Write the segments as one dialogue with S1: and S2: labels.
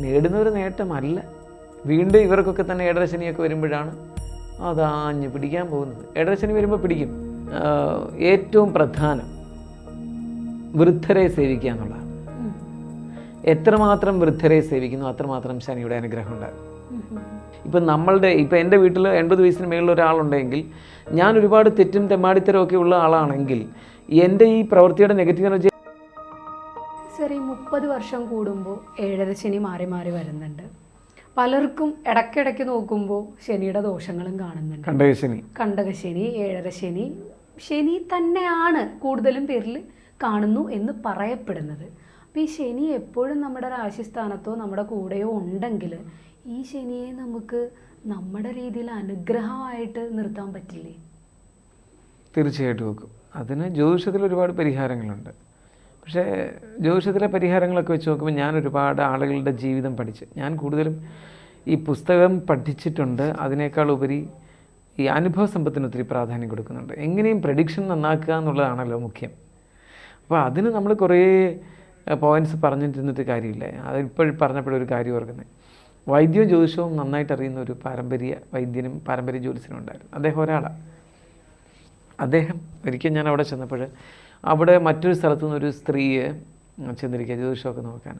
S1: നേടുന്ന ഒരു നേട്ടമല്ല. വീണ്ടും ഇവർക്കൊക്കെ തന്നെ ഏടരശനിയൊക്കെ വരുമ്പോഴാണ് അതാഞ്ഞ് പിടിക്കാൻ പോകുന്നത്. ഏടരശനി വരുമ്പോൾ പിടിക്കും. ഏറ്റവും പ്രധാനം വൃദ്ധരെ സേവിക്കുക എന്നുള്ളതാണ്. എത്രമാത്രം വൃദ്ധരെ സേവിക്കുന്നു അത്രമാത്രം ശനിയുടെ അനുഗ്രഹം ഉണ്ടാകും. ഇപ്പം നമ്മളുടെ ഇപ്പം എന്റെ വീട്ടിൽ എൺപത് വയസ്സിന് മേളിൽ ഒരാളുണ്ടെങ്കിൽ ഞാൻ ഒരുപാട് തെറ്റും തെമ്മാടിത്തരമൊക്കെ ഉള്ള ആളാണെങ്കിൽ എന്റെ ഈ പ്രവൃത്തിയുടെ നെഗറ്റീവ് എനർജി
S2: മുപ്പത് വർഷം കൂടുമ്പോൾ ഏഴര ശനി മാറി മാറി വരുന്നുണ്ട്. പലർക്കും ഇടയ്ക്കിടയ്ക്ക് നോക്കുമ്പോൾ ശനിയുടെ ദോഷങ്ങളും കാണുന്നുണ്ട്.
S1: കണ്ടകശനി.
S2: കണ്ടകശനി ഏഴര ശനി. ശനി തന്നെയാണ് കൂടുതലും പേരിൽ കാണുന്നു എന്ന് പറയപ്പെടുന്നത്. അപ്പോൾ ഈ ശനി എപ്പോഴും നമ്മുടെ രാശിസ്ഥാനത്തോ നമ്മുടെ കൂടെയോ ഉണ്ടെങ്കിൽ ഈ ശനിയെ നമുക്ക് നമ്മുടെ രീതിയിൽ അനുഗ്രഹമായിട്ട് നിർത്താൻ പറ്റില്ലേ?
S1: തീർച്ചയായിട്ടും വെക്കും അതിന് ജ്യോതിഷത്തിൽ ഒരുപാട് പരിഹാരങ്ങളുണ്ട്. പക്ഷേ ജ്യോതിഷത്തിലെ പരിഹാരങ്ങളൊക്കെ വെച്ച് നോക്കുമ്പോൾ ഞാൻ ഒരുപാട് ആളുകളുടെ ജീവിതം പഠിച്ച് ഞാൻ കൂടുതലും ഈ പുസ്തകം പഠിച്ചിട്ടുണ്ട്. അതിനേക്കാൾ ഉപരി ഈ അനുഭവ സമ്പത്തിന് ഒത്തിരി പ്രാധാന്യം കൊടുക്കുന്നുണ്ട്. എങ്ങനെയും പ്രഡിക്ഷൻ നന്നാക്കുക എന്നുള്ളതാണല്ലോ മുഖ്യം. അപ്പോൾ അതിന് നമ്മൾ കുറേ പോയിന്റ്സ് പറഞ്ഞിട്ടിരുന്നിട്ട് കാര്യമില്ല. അതിപ്പോൾ പറഞ്ഞപ്പോഴൊരു കാര്യം ഓർക്കുന്നത്. വൈദ്യവും ജ്യോതിഷവും നന്നായിട്ട് അറിയുന്ന ഒരു പാരമ്പര്യ വൈദ്യനും പാരമ്പര്യ ജ്യോതിഷനും ഉണ്ടായിരുന്നു. അദ്ദേഹം ഒരാളാണ്. അദ്ദേഹം ഞാൻ അവിടെ ചെന്നപ്പോൾ അവിടെ മറ്റൊരു സ്ഥലത്തു നിന്നൊരു സ്ത്രീയെ ചെന്നിരിക്കുക ജ്യോതിഷമൊക്കെ നോക്കാൻ.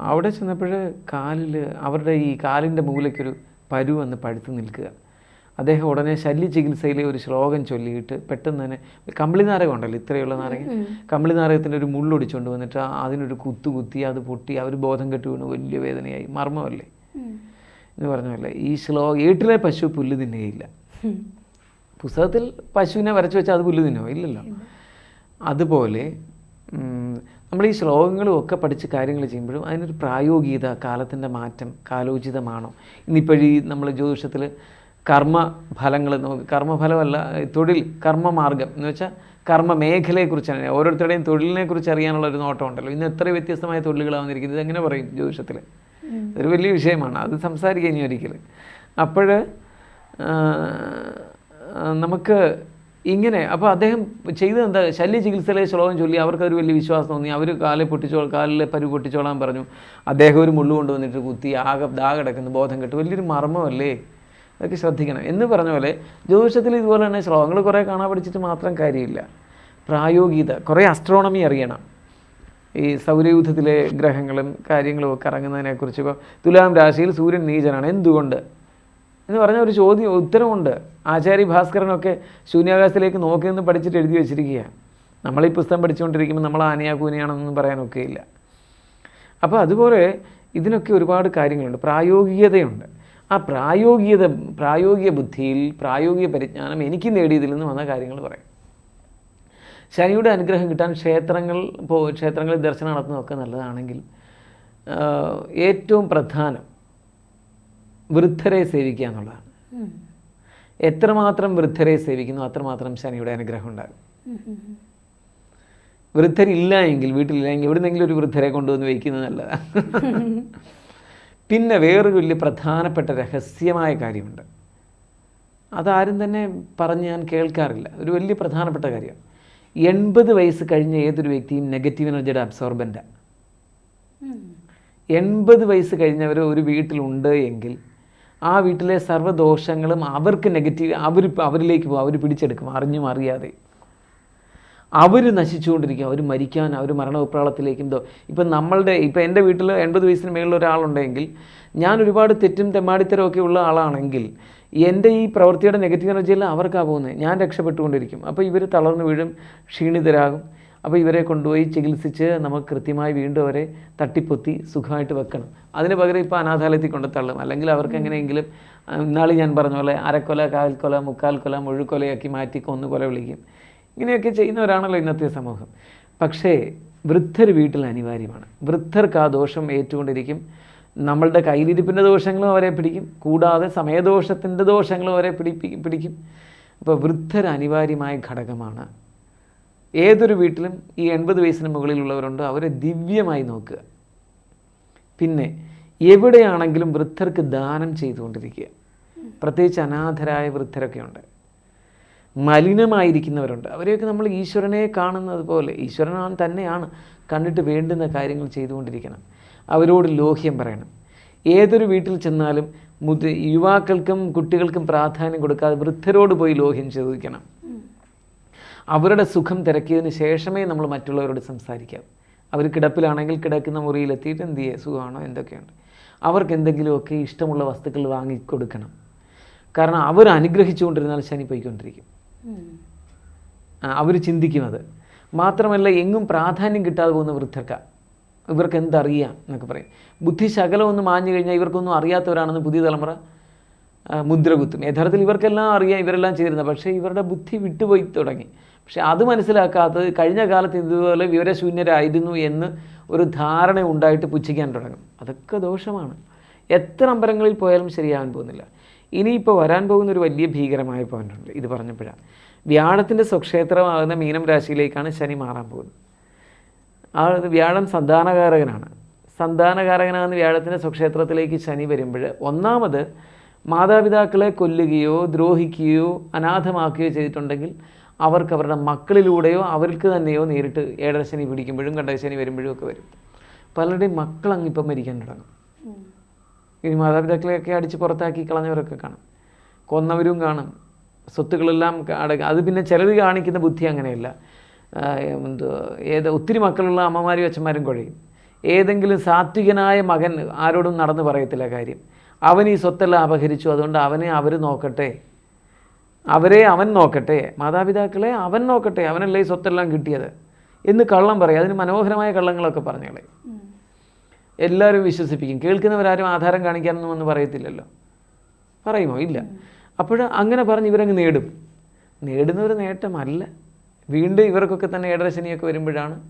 S1: അവിടെ ചെന്നപ്പോൾ കാലിൽ അവരുടെ ഈ കാലിന്റെ മൂലയ്ക്കൊരു പരു വന്ന് പഴുത്ത് നിൽക്കുക. അദ്ദേഹം ഉടനെ ശല്യ ചികിത്സയിലെ ഒരു ശ്ലോകം ചൊല്ലിയിട്ട് പെട്ടെന്ന് തന്നെ കമ്പിളി നാരകം ഉണ്ടല്ലോ ഇത്രയുള്ള നാരകം കമ്പിളി നാരകത്തിന്റെ ഒരു മുള്ളൊടിച്ചുകൊണ്ട് വന്നിട്ട് അതിനൊരു കുത്തു കുത്തി അത് പൊട്ടി അവർ ബോധം കെട്ടു വീണ് വലിയ വേദനയായി. മർമ്മമല്ലേ? എന്ന് പറഞ്ഞല്ലേ ഈ ശ്ലോകം ഏട്ടിലെ പശു പുല്ല് തിന്നുകയില്ല. പുസ്തകത്തിൽ പശുവിനെ വരച്ചു വെച്ചാൽ അത് പുല്ല് തിന്നോ ഇല്ലല്ലോ. അതുപോലെ നമ്മൾ ഈ ശ്ലോകങ്ങളും ഒക്കെ പഠിച്ച് കാര്യങ്ങൾ ചെയ്യുമ്പോഴും അതിനൊരു പ്രായോഗികത കാലത്തിന്റെ മാറ്റം കാലോചിതമാണോ? ഇന്നിപ്പോഴീ നമ്മൾ ജ്യോതിഷത്തിൽ കർമ്മ ഫലങ്ങൾ നോക്കി കർമ്മഫലമല്ല തൊഴിൽ കർമ്മമാർഗം എന്ന് വെച്ചാൽ കർമ്മ മേഖലയെക്കുറിച്ചാണ് ഓരോരുത്തരുടെയും തൊഴിലിനെ കുറിച്ച് അറിയാനുള്ള ഒരു നോട്ടം ഉണ്ടല്ലോ. ഇന്ന് എത്ര വ്യത്യസ്തമായ തൊഴിലുകളാണ് വന്നിരിക്കുന്നത്. എങ്ങനെ പറയും ജ്യോതിഷത്തിൽ? ഒരു വലിയ വിഷയമാണ്. അത് സംസാരിക്കുക ഇനി ഒരിക്കൽ. അപ്പോൾ നമുക്ക് ഇങ്ങനെ അപ്പോൾ അദ്ദേഹം ചെയ്തത് എന്താ? ശല്യ ചികിത്സയിലെ ശ്ലോകം ചൊല്ലി അവർക്കൊരു വലിയ വിശ്വാസം തോന്നി. അവർ കാലിൽ പൊട്ടിച്ചോ കാലിലെ പരു പൊട്ടിച്ചോളാൻ പറഞ്ഞു. അദ്ദേഹം ഒരു മുള്ളു കൊണ്ടുവന്നിട്ട് കുത്തി ആകെ ദാഗടക്കുന്നു ബോധം കെട്ട്. വലിയൊരു മർമ്മമല്ലേ? അതൊക്കെ ശ്രദ്ധിക്കണം. എന്ന് പറഞ്ഞ പോലെ ജ്യോതിഷത്തിൽ ഇതുപോലെ തന്നെ ശ്ലോകങ്ങൾ കുറേ കാണാൻ പഠിച്ചിട്ട് മാത്രം കാര്യമില്ല. പ്രായോഗികത. കുറേ അസ്ട്രോണമി അറിയണം. ഈ സൗരയൂഥത്തിലെ ഗ്രഹങ്ങളും കാര്യങ്ങളും ഒക്കെ ഇറങ്ങുന്നതിനെക്കുറിച്ച് ഇപ്പോൾ തുലാം രാശിയിൽ സൂര്യൻ നീചനാണ്. എന്തുകൊണ്ട്? എന്ന് പറഞ്ഞ ഒരു ചോദ്യം ഉത്തരവുണ്ട്. ആചാര്യ ഭാസ്കരനൊക്കെ ശൂന്യാകാശത്തിലേക്ക് നോക്കി നിന്ന് പഠിച്ചിട്ട് എഴുതി വെച്ചിരിക്കുകയാണ്. നമ്മൾ ഈ പുസ്തകം പഠിച്ചുകൊണ്ടിരിക്കുമ്പോൾ നമ്മൾ ആനയാ പറയാനൊക്കെയില്ല. അപ്പോൾ അതുപോലെ ഇതിനൊക്കെ ഒരുപാട് കാര്യങ്ങളുണ്ട്. പ്രായോഗികതയുണ്ട്. ആ പ്രായോഗികത പ്രായോഗിക ബുദ്ധിയിൽ പ്രായോഗിക പരിജ്ഞാനം എനിക്ക് നേടിയതിൽ നിന്ന് വന്ന കാര്യങ്ങൾ പറയാം. ശനിയുടെ അനുഗ്രഹം കിട്ടാൻ ക്ഷേത്രങ്ങൾ പോ ക്ഷേത്രങ്ങളിൽ ദർശനം നടത്തുന്നതൊക്കെ നല്ലതാണെങ്കിൽ ഏറ്റവും പ്രധാനം വൃദ്ധരെ സേവിക്കുക എന്നുള്ളതാണ്. എത്രമാത്രം വൃദ്ധരെ സേവിക്കുന്നു അത്രമാത്രം ശനിയുടെ അനുഗ്രഹം ഉണ്ടാകും. വൃദ്ധരില്ല എങ്കിൽ വീട്ടിലില്ല എങ്കിൽ എവിടുന്നെങ്കിലും ഒരു വൃദ്ധരെ കൊണ്ടുവന്ന് വയ്ക്കുന്നത് നല്ലതാണ് പിന്നെ വേറൊരു വലിയ പ്രധാനപ്പെട്ട രഹസ്യമായ കാര്യമുണ്ട്. അതാരും തന്നെ പറഞ്ഞ് ഞാൻ കേൾക്കാറില്ല. ഒരു വലിയ പ്രധാനപ്പെട്ട കാര്യം. എൺപത് വയസ്സ് കഴിഞ്ഞ ഏതൊരു വ്യക്തിയും നെഗറ്റീവ് എനർജിയുടെ അബ്സോർബന്റാണ് എൺപത് വയസ്സ് കഴിഞ്ഞവർ ഒരു വീട്ടിലുണ്ട് എങ്കിൽ ആ വീട്ടിലെ സർവദോഷങ്ങളും അവർക്ക് നെഗറ്റീവ് അവർ അവരിലേക്ക് പോകും അവർ പിടിച്ചെടുക്കും അറിഞ്ഞും അറിയാതെ. അവർ നശിച്ചുകൊണ്ടിരിക്കും അവർ മരിക്കാൻ അവർ മരണവിപ്രാളത്തിലേക്കും എന്തോ ഇപ്പം നമ്മളുടെ ഇപ്പം എന്റെ വീട്ടിൽ എൺപത് വയസ്സിന് മേളിൽ ഒരാളുണ്ടെങ്കിൽ ഞാൻ ഒരുപാട് തെറ്റും തെമ്മാടിത്തരമൊക്കെ ഉള്ള ആളാണെങ്കിൽ എന്റെ ഈ പ്രവൃത്തിയുടെ നെഗറ്റീവ് എനർജിയെല്ലാം അവർക്കാണ് പോകുന്നത്. ഞാൻ രക്ഷപ്പെട്ടുകൊണ്ടിരിക്കും. അപ്പോൾ ഇവർ തളർന്നു വീഴും ക്ഷീണിതരാകും. അപ്പോൾ ഇവരെ കൊണ്ടുപോയി ചികിത്സിച്ച് നമുക്ക് കൃത്യമായി വീണ്ടും അവരെ തട്ടിപ്പൊത്തി സുഖമായിട്ട് വെക്കണം. അതിന് പകരം ഇപ്പോൾ അനാഥാലയത്തിൽ കൊണ്ട് തള്ളും. അല്ലെങ്കിൽ അവർക്ക് എങ്ങനെയെങ്കിലും ഇന്നാൾ ഞാൻ പറഞ്ഞ പോലെ അരക്കൊല കാൽക്കൊല മുക്കാൽ കൊല മുഴുക്കൊലയാക്കി മാറ്റി കൊന്നു കൊല വിളിക്കും. ഇങ്ങനെയൊക്കെ ചെയ്യുന്നവരാണല്ലോ ഇന്നത്തെ സമൂഹം. പക്ഷേ വൃദ്ധർ വീട്ടിൽ അനിവാര്യമാണ്. വൃദ്ധർക്ക് ആ ദോഷം ഏറ്റുകൊണ്ടിരിക്കും. നമ്മളുടെ കയ്യിലിരിപ്പിന്റെ ദോഷങ്ങളും അവരെ പിടിക്കും. കൂടാതെ സമയദോഷത്തിന്റെ ദോഷങ്ങളും അവരെ പിടിപ്പി പിടിക്കും. അപ്പോൾ വൃദ്ധർ അനിവാര്യമായ ഘടകമാണ് ഏതൊരു വീട്ടിലും ഈ എൺപത് വയസ്സിന് മുകളിലുള്ളവരുണ്ട്. അവരെ ദിവ്യമായി നോക്കുക. പിന്നെ എവിടെയാണെങ്കിലും വൃദ്ധർക്ക് ദാനം ചെയ്തുകൊണ്ടിരിക്കുക. പ്രത്യേകിച്ച് അനാഥരായ വൃദ്ധരൊക്കെ ഉണ്ട്. മലിനമായിരിക്കുന്നവരുണ്ട്. അവരെയൊക്കെ നമ്മൾ ഈശ്വരനെ കാണുന്നത് പോലെ ഈശ്വരനാൻ തന്നെയാണ് കണ്ടിട്ട് വേണ്ടുന്ന കാര്യങ്ങൾ ചെയ്തുകൊണ്ടിരിക്കണം. അവരോട് ലോഹ്യം പറയണം. ഏതൊരു വീട്ടിൽ ചെന്നാലും മുതി യുവാക്കൾക്കും കുട്ടികൾക്കും പ്രാധാന്യം കൊടുക്കാതെ വൃദ്ധരോട് പോയി ലോഹ്യം ചോദിക്കണം. അവരുടെ സുഖം തിരക്കിയതിന് ശേഷമേ നമ്മൾ മറ്റുള്ളവരോട് സംസാരിക്കാം. അവർ കിടപ്പിലാണെങ്കിൽ കിടക്കുന്ന മുറിയിലെത്തിയിട്ട് എന്ത് ചെയ്യുക സുഖമാണോ? എന്തൊക്കെയുണ്ട്? അവർക്ക് എന്തെങ്കിലുമൊക്കെ ഇഷ്ടമുള്ള വസ്തുക്കൾ വാങ്ങിക്കൊടുക്കണം. കാരണം അവർ അനുഗ്രഹിച്ചുകൊണ്ടിരുന്നാൽ ശനി പോയിക്കൊണ്ടിരിക്കും. അവർ ചിന്തിക്കുന്നത് മാത്രമല്ല എങ്ങും പ്രാധാന്യം കിട്ടാതെ പോകുന്ന വൃദ്ധർക്ക. ഇവർക്ക് എന്തറിയാം എന്നൊക്കെ പറയും. ബുദ്ധി ശകലമൊന്ന് ഒന്ന് മാഞ്ഞു കഴിഞ്ഞാൽ ഇവർക്കൊന്നും അറിയാത്തവരാണെന്ന് പുതിയ തലമുറ മുദ്രകുത്തും മുദ്ര കുത്തും. യഥാർത്ഥത്തിൽ ഇവർക്കെല്ലാം അറിയാം ഇവരെല്ലാം ചേരുന്നത് പക്ഷേ ഇവരുടെ ബുദ്ധി വിട്ടുപോയി തുടങ്ങി. പക്ഷേ അത് മനസ്സിലാക്കാത്തത് കഴിഞ്ഞ കാലത്ത് ഇതുപോലെ വിവരശൂന്യരായിരുന്നു എന്ന് ഒരു ധാരണ ഉണ്ടായിട്ട് പുച്ഛിക്കാൻ തുടങ്ങും. അതൊക്കെ ദോഷമാണ്. എത്ര അമ്പലങ്ങളിൽ പോയാലും ശരിയാവാൻ പോകുന്നില്ല. ഇനിയിപ്പോൾ വരാൻ പോകുന്ന ഒരു വലിയ ഭീകരമായ പോയിന്റുണ്ട് ഇത് പറഞ്ഞപ്പോഴാണ്. വ്യാഴത്തിന്റെ സ്വക്ഷേത്രമാകുന്ന മീനം രാശിയിലേക്കാണ് ശനി മാറാൻ പോകുന്നത്. ആ വ്യാഴം സന്താനകാരകനാണ്. സന്താനകാരകനാകുന്ന വ്യാഴത്തിന്റെ സ്വക്ഷേത്രത്തിലേക്ക് ശനി വരുമ്പോൾ ഒന്നാമത് മാതാപിതാക്കളെ കൊല്ലുകയോ ദ്രോഹിക്കുകയോ അനാഥമാക്കുകയോ ചെയ്തിട്ടുണ്ടെങ്കിൽ അവർക്ക് അവരുടെ മക്കളിലൂടെയോ അവർക്ക് തന്നെയോ നേരിട്ട് ഏഴര ശനി പിടിക്കുമ്പോഴും കണ്ടക ശനി വരുമ്പോഴും ഒക്കെ വരും. പലരുടെയും മക്കൾ അങ്ങിപ്പം മരിക്കാൻ തുടങ്ങും. ഇനി മാതാപിതാക്കളെയൊക്കെ അടിച്ച് പുറത്താക്കി കളഞ്ഞവരൊക്കെ കാണും. കൊന്നവരും കാണും. സ്വത്തുക്കളെല്ലാം അടക്ക അത് പിന്നെ ചിലർ കാണിക്കുന്ന ബുദ്ധി അങ്ങനെയല്ല. എന്തോ ഏത് ഒത്തിരി മക്കളുള്ള അമ്മമാരും അച്ഛന്മാരും കുഴയും. ഏതെങ്കിലും സാത്വികനായ മകൻ ആരോടും നടന്ന് പറയത്തില്ല കാര്യം. അവൻ ഈ സ്വത്തെല്ലാം അപഹരിച്ചു. അതുകൊണ്ട് അവനെ അവർ നോക്കട്ടെ. അവരെ അവൻ നോക്കട്ടെ മാതാപിതാക്കളെ അവൻ നോക്കട്ടെ അവനല്ലേ ഈ സ്വത്തെല്ലാം കിട്ടിയത് എന്ന് കള്ളം പറയും. അതിന് മനോഹരമായ കള്ളങ്ങളൊക്കെ പറഞ്ഞോളെ. എല്ലാവരും വിശ്വസിപ്പിക്കും. കേൾക്കുന്നവരാരും ആധാരം കാണിക്കാനൊന്നും ഒന്നും പറയത്തില്ലല്ലോ. പറയുമോ? ഇല്ല. അപ്പോൾ അങ്ങനെ പറഞ്ഞ് ഇവരങ്ങ് നേടും. നേടുന്നൊരു നേട്ടമല്ല. വീണ്ടും ഇവർക്കൊക്കെ തന്നെ ഏടരശനിയൊക്കെ വരുമ്പോഴാണ്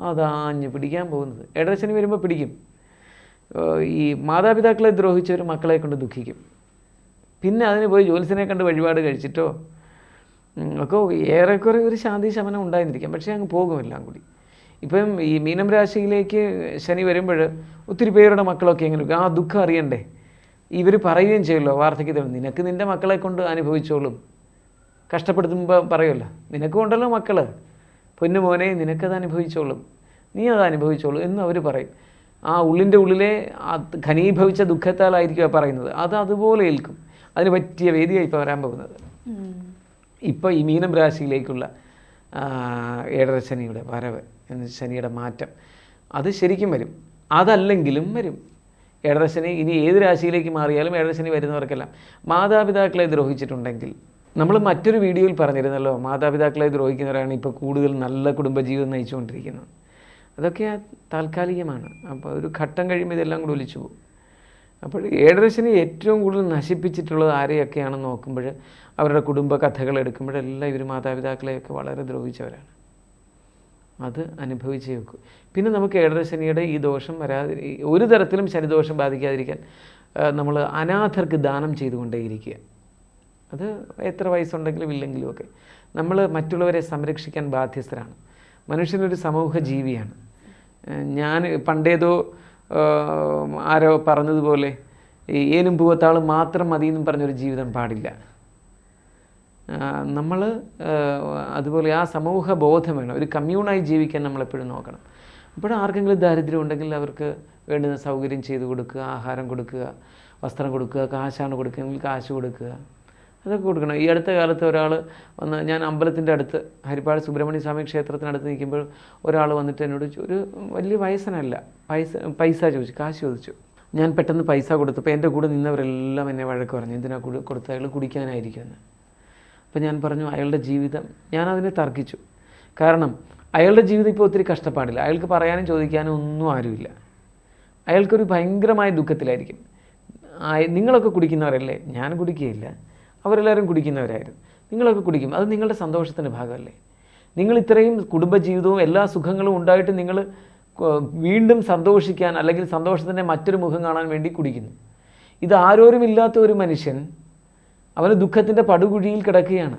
S1: അതാഞ്ഞ് പിടിക്കാൻ പോകുന്നത്. ഏടരശനി വരുമ്പോൾ പിടിക്കും. ഈ മാതാപിതാക്കളെ ദ്രോഹിച്ചവർ മക്കളെ കൊണ്ട് ദുഃഖിക്കും. പിന്നെ അതിന് പോയി ജോലിസിനെ കണ്ട് വഴിപാട് കഴിച്ചിട്ടോ ഒക്കെ ഏറെക്കുറെ ഒരു ശാന്തി ശമനം ഉണ്ടായിരിക്കാം. പക്ഷേ അങ്ങ് പോകും കൂടി. ഇപ്പം ഈ മീനം രാശിയിലേക്ക് ശനി വരുമ്പോൾ ഒത്തിരി പേരുടെ മക്കളൊക്കെ എങ്ങനെ ആ ദുഃഖം അറിയണ്ടേ? ഇവർ പറയുകയും ചെയ്യുമല്ലോ വാർദ്ധക്യത്തിൽ നിനക്ക് നിന്റെ മക്കളെ കൊണ്ട് അനുഭവിച്ചോളും. കഷ്ടപ്പെടുത്തുമ്പോൾ പറയുമല്ലോ നിനക്കും ഉണ്ടല്ലോ മക്കൾ പൊന്നു മോനെ നിനക്കത് അനുഭവിച്ചോളും. നീ അത് അനുഭവിച്ചോളൂ എന്ന് അവർ പറയും. ആ ഉള്ളിന്റെ ഉള്ളിലെ ഘനീഭവിച്ച ദുഃഖത്താലായിരിക്കും പറയുന്നത്. അത് അതുപോലെ ഏൽക്കും. അതിന് പറ്റിയ വേദിയാണ് ഇപ്പോൾ വരാൻ പോകുന്നത്.
S2: ഇപ്പോൾ
S1: ഈ മീനം രാശിയിലേക്കുള്ള ഏഴര ശനിയുടെ വരവ് എന്ന ശനിയുടെ മാറ്റം അത് ശരിക്കും വരും. അതല്ലെങ്കിലും വരും. ഏഴര ശനി ഇനി ഏത് രാശിയിലേക്ക് മാറിയാലും ഏഴര ശനി വരുന്നവർക്കെല്ലാം മാതാപിതാക്കളെ ദ്രോഹിച്ചിട്ടുണ്ടെങ്കിൽ നമ്മൾ മറ്റൊരു വീഡിയോയിൽ പറഞ്ഞിരുന്നല്ലോ മാതാപിതാക്കളെ ദ്രോഹിക്കുന്നവരാണ് ഇപ്പോൾ കൂടുതൽ നല്ല കുടുംബജീവിതം നയിച്ചുകൊണ്ടിരിക്കുന്നത്. അതൊക്കെ താൽക്കാലികമാണ്. അപ്പോൾ ഒരു ഘട്ടം കഴിയുമ്പോൾ ഇതെല്ലാം കൂടി ഒലിച്ചു പോകും. അപ്പോൾ ഏഴരശനി ഏറ്റവും കൂടുതൽ നശിപ്പിച്ചിട്ടുള്ളത് ആരെയൊക്കെയാണെന്ന് നോക്കുമ്പോൾ അവരുടെ കുടുംബ കഥകൾ എടുക്കുമ്പോഴെല്ലാം ഇവർ മാതാപിതാക്കളെയൊക്കെ വളരെ ദ്രോഹിച്ചവരാണ്. അത് അനുഭവിച്ചേ വെക്കൂ പിന്നെ നമുക്ക് ഏഴരശനിയുടെ ഈ ദോഷം വരാതി ഒരു തരത്തിലും ശനിദോഷം ബാധിക്കാതിരിക്കാൻ നമ്മൾ അനാഥർക്ക് ദാനം ചെയ്തുകൊണ്ടേയിരിക്കുക. അത് എത്ര വയസ്സുണ്ടെങ്കിലും ഇല്ലെങ്കിലും ഒക്കെ. നമ്മൾ മറ്റുള്ളവരെ സംരക്ഷിക്കാൻ ബാധ്യസ്ഥരാണ്. മനുഷ്യനൊരു സമൂഹ ജീവിയാണ് ഞാൻ പണ്ടേതോ ആരോ പറഞ്ഞതുപോലെ ഈ ഏനും പൂവത്താളും മാത്രം മതി എന്നും പറഞ്ഞൊരു ജീവിതം പാടില്ല. നമ്മൾ അതുപോലെ ആ സമൂഹ ബോധം വേണം. ഒരു കമ്മ്യൂണായി ജീവിക്കാൻ നമ്മളെപ്പോഴും നോക്കണം. അപ്പോൾ ആർക്കെങ്കിലും ദാരിദ്ര്യം ഉണ്ടെങ്കിൽ അവർക്ക് വേണ്ടുന്ന സൗകര്യം ചെയ്തു കൊടുക്കുക ആഹാരം കൊടുക്കുക വസ്ത്രം കൊടുക്കുക കാശാണ് കൊടുക്കുകയെങ്കിൽ കാശ് കൊടുക്കുക. അതൊക്കെ കൊടുക്കണം. ഈ അടുത്ത കാലത്ത് ഒരാൾ വന്ന് ഞാൻ അമ്പലത്തിന്റെ അടുത്ത് ഹരിപ്പാട് സുബ്രഹ്മണ്യ സ്വാമി ക്ഷേത്രത്തിനടുത്ത് നിൽക്കുമ്പോൾ ഒരാൾ വന്നിട്ട് എന്നോട് ഒരു വലിയ വയസ്സനല്ല പൈസ പൈസ ചോദിച്ചു കാശ് ചോദിച്ചു. ഞാൻ പെട്ടെന്ന് പൈസ കൊടുത്തപ്പോൾ എന്റെ കൂടെ നിന്നവരെല്ലാം എന്നെ വഴക്ക് പറഞ്ഞു എന്തിനാ കൂടെ കൊടുത്ത അയാൾ കുടിക്കാനായിരിക്കുമെന്ന്. അപ്പോൾ ഞാൻ പറഞ്ഞു അയാളുടെ ജീവിതം ഞാൻ അതിനെ തർക്കിച്ചു. കാരണം അയാളുടെ ജീവിതം ഇപ്പോൾ ഒത്തിരി കഷ്ടപ്പാടില്ല. അയാൾക്ക് പറയാനും ചോദിക്കാനും ഒന്നും ആരുമില്ല. അയാൾക്കൊരു ഭയങ്കരമായ ദുഃഖത്തിലായിരിക്കും. നിങ്ങളൊക്കെ കുടിക്കുന്നവരല്ലേ? ഞാൻ കുടിക്കുകയില്ല. അവരെല്ലാവരും കുടിക്കുന്നവരായിരുന്നു. നിങ്ങളൊക്കെ കുടിക്കും. അത് നിങ്ങളുടെ സന്തോഷത്തിന്റെ ഭാഗമല്ലേ? നിങ്ങൾ ഇത്രയും കുടുംബജീവിതവും എല്ലാ സുഖങ്ങളും ഉണ്ടായിട്ട് നിങ്ങൾ വീണ്ടും സന്തോഷിക്കാൻ അല്ലെങ്കിൽ സന്തോഷത്തിന്റെ മറ്റൊരു മുഖം കാണാൻ വേണ്ടി കുടിക്കുന്നു. ഇത് ആരോരും ഇല്ലാത്ത ഒരു മനുഷ്യൻ അവന് ദുഃഖത്തിന്റെ പടുകുഴിയിൽ കിടക്കുകയാണ്.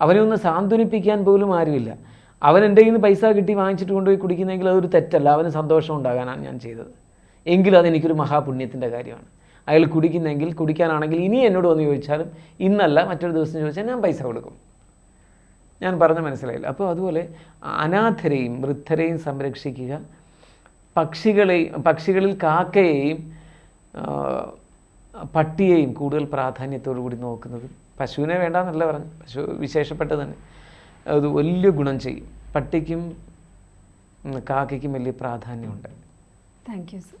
S1: അവനെ ഒന്ന് സാന്ത്വനിപ്പിക്കാൻ പോലും ആരുമില്ല. അവൻ എന്റെ കയ്യിൽ നിന്ന് പൈസ കിട്ടി വാങ്ങിച്ചിട്ട് കൊണ്ടുപോയി കുടിക്കുന്നെങ്കിൽ അതൊരു തെറ്റല്ല. അവന് സന്തോഷം ഉണ്ടാകാനാണ് ഞാൻ ചെയ്തത്. എങ്കിലും അതെനിക്കൊരു മഹാപുണ്യത്തിന്റെ കാര്യമാണ്. അയാൾ കുടിക്കുന്നെങ്കിൽ കുടിക്കാനാണെങ്കിൽ ഇനി എന്നോട് വന്ന് ചോദിച്ചാലും ഇന്നല്ല മറ്റൊരു ദിവസം ചോദിച്ചാൽ ഞാൻ പൈസ കൊടുക്കും. ഞാൻ പറഞ്ഞ മനസ്സിലായില്ല. അപ്പോൾ അതുപോലെ അനാഥരെയും വൃദ്ധരെയും സംരക്ഷിക്കുക. പക്ഷികളെയും പക്ഷികളിൽ കാക്കയെയും പട്ടിയെയും കൂടുതൽ പ്രാധാന്യത്തോടു കൂടി നോക്കുന്നത്. പശുവിനെ വേണ്ടെന്നല്ല പറഞ്ഞു. പശു വിശേഷപ്പെട്ടത് തന്നെ അത് വലിയ ഗുണം ചെയ്യും. പട്ടിക്കും കാക്കയ്ക്കും വലിയ പ്രാധാന്യമുണ്ട്.
S2: Thank you sir